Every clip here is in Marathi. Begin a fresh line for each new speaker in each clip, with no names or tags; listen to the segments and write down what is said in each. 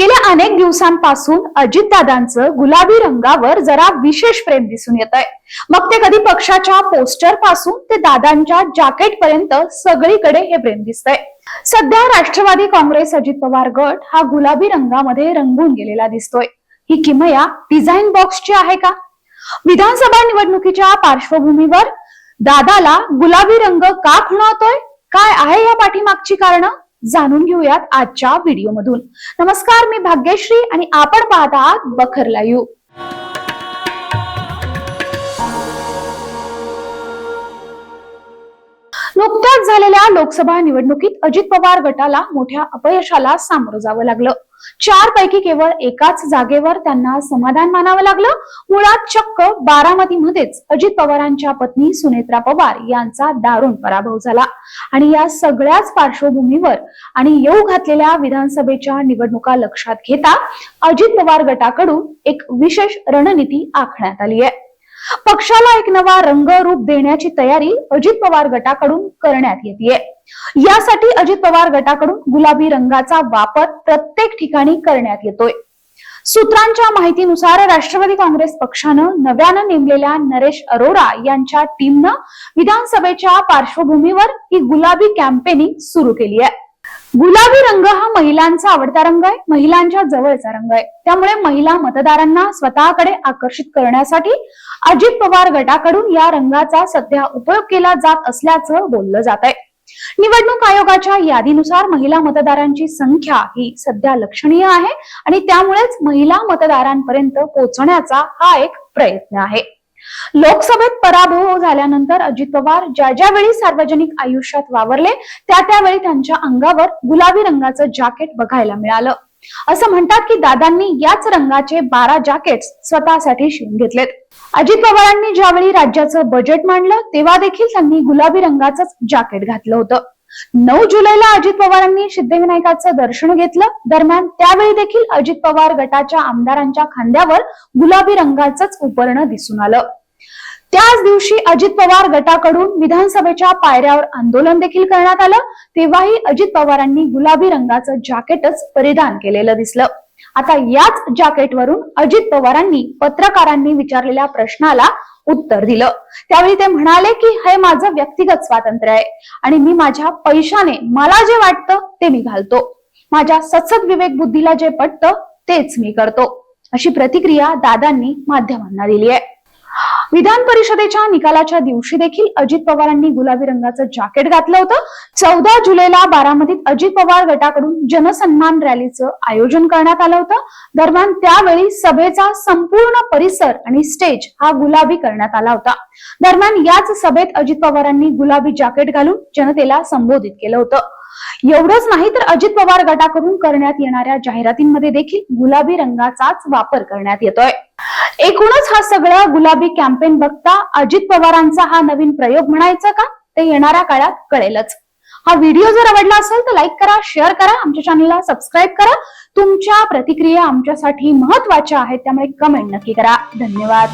गेल्या अनेक दिवसांपासून अजितदादांचं गुलाबी रंगावर जरा विशेष प्रेम दिसून येत आहे मग ते कधी पक्षाच्या पोस्टरपासून ते दादांच्या जॅकेट पर्यंत सगळीकडे हे प्रेम दिसतंय. सध्या राष्ट्रवादी काँग्रेस अजित पवार गट हा गुलाबी रंगामध्ये रंगून गेलेला दिसतोय. ही किमया डिझाईन बॉक्सची आहे का? विधानसभा निवडणुकीच्या पार्श्वभूमीवर दादाला गुलाबी रंग का खुणावतोय काय आहे या पाठीमागची कारण? जाणून घेऊयात आजच्या व्हिडिओमधून नमस्कार मी भाग्यश्री आणि आपण पाहत आहात बखर लाईव्ह. नुकत्याच झालेल्या लोकसभा निवडणुकीत अजित पवार गटाला मोठ्या अपयशाला सामोरं जावं लागलं. चार पैकी केवळ एकाच जागेवर त्यांना समाधान मानावं लागलं. मुळात चक्क बारामतीमध्येच अजित पवारांच्या पत्नी सुनेत्रा पवार यांचा दारुण पराभव झाला. आणि या सगळ्याच पार्श्वभूमीवर आणि येऊ घातलेल्या विधानसभेच्या निवडणुका लक्षात घेता अजित पवार गटाकडून एक विशेष रणनीती आखण्यात आली आहे. पक्षाला एक नवा रंग रूप देण्याची तयारी अजित पवार गटाकडून करण्यात येते यासाठी अजित पवार गटाकडून गुलाबी रंगाचा वापर प्रत्येक ठिकाणी करण्यात येतोय. सूत्रांच्या माहितीनुसार राष्ट्रवादी काँग्रेस पक्षानं नव्यानं नेमलेल्या नरेश अरोरा यांच्या टीमनं विधानसभेच्या पार्श्वभूमीवर ही गुलाबी कॅम्पेनिंग सुरू केली आहे. गुलाबी रंग हा महिलांचा आवडता रंग आहे महिलांच्या जवळचा रंग आहे. त्यामुळे महिला मतदारांना स्वतःकडे आकर्षित करण्यासाठी अजित पवार गटाकडून या रंगाचा सध्या उपयोग केला जात असल्याचं बोललं जात आहे निवडणूक आयोगाच्या यादीनुसार महिला मतदारांची संख्या ही सध्या लक्षणीय आहे आणि त्यामुळेच महिला मतदारांपर्यंत पोहोचण्याचा हा एक प्रयत्न आहे. लोकसभेत पराभव झाल्यानंतर अजित पवार ज्या ज्यावेळी सार्वजनिक आयुष्यात वावरले त्या त्यावेळी त्यांच्या अंगावर गुलाबी रंगाचं जॅकेट बघायला मिळालं. असं म्हणतात की दादांनी याच रंगाचे बारा जॅकेट स्वतःसाठी शिवून घेतलेत. अजित पवारांनी ज्यावेळी राज्याचं बजेट मांडलं तेव्हा देखील त्यांनी गुलाबी रंगाचं जॅकेट घातलं होतं. नऊ जुलैला अजित पवारांनी सिद्धिविनायकाचं दर्शन घेतलं. दरम्यान त्यावेळी देखील अजित पवार गटाच्या आमदारांच्या खांद्यावर गुलाबी रंगाचंच उपरणं दिसून आलं. त्याच दिवशी अजित पवार गटाकडून विधानसभेच्या पायऱ्यावर आंदोलन देखील करण्यात आलं. तेव्हाही अजित पवारांनी गुलाबी रंगाचं जॅकेटच परिधान केलेलं दिसलं. आता याच जॅकेटवरून अजित पवारांनी पत्रकारांनी विचारलेल्या प्रश्नाला उत्तर दिलं. त्यावेळी ते म्हणाले की हे माझं व्यक्तिगत स्वातंत्र्य आहे आणि मी माझ्या पैशाने मला जे वाटतं ते मी घालतो. माझ्या सत्सद विवेक बुद्धीला जे पटतं तेच मी करतो. अशी प्रतिक्रिया दादांनी माध्यमांना दिली आहे. विधान परिषदेच्या निकालाच्या दिवशी देखील अजित पवारांनी गुलाबी रंगाचं जॅकेट घातलं होतं. चौदा जुलैला बारामतीत अजित पवार गटाकडून जनसन्मान रॅलीचं आयोजन करण्यात आलं होतं. दरम्यान त्यावेळी सभेचा संपूर्ण परिसर आणि स्टेज हा गुलाबी करण्यात आला होता. दरम्यान याच सभेत अजित पवारांनी गुलाबी जॅकेट घालून जनतेला संबोधित केलं होतं. एवढंच नाही तर अजित पवार गटाकडून करण्यात येणाऱ्या जाहिरातींमध्ये देखील गुलाबी रंगाचाच वापर करण्यात येतोय. एकूणच हा सगळा गुलाबी कॅम्पेन बघता अजित पवारांचा हा नवीन प्रयोग म्हणायचा का? ते येणाऱ्या काळात कळेलच. हा व्हिडिओ जर आवडला असेल तर लाईक करा शेअर करा आमच्या चॅनलला सबस्क्राईब करा. तुमच्या प्रतिक्रिया आमच्यासाठी महत्त्वाच्या आहेत त्यामुळे कमेंट नक्की करा. धन्यवाद.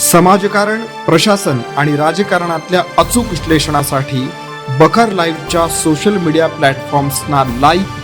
समाजकारण प्रशासन आणि राजकारणातल्या अचूक विश्लेषणासाठी बखर लाईव्हच्या सोशल मीडिया प्लॅटफॉर्म्सना लाईक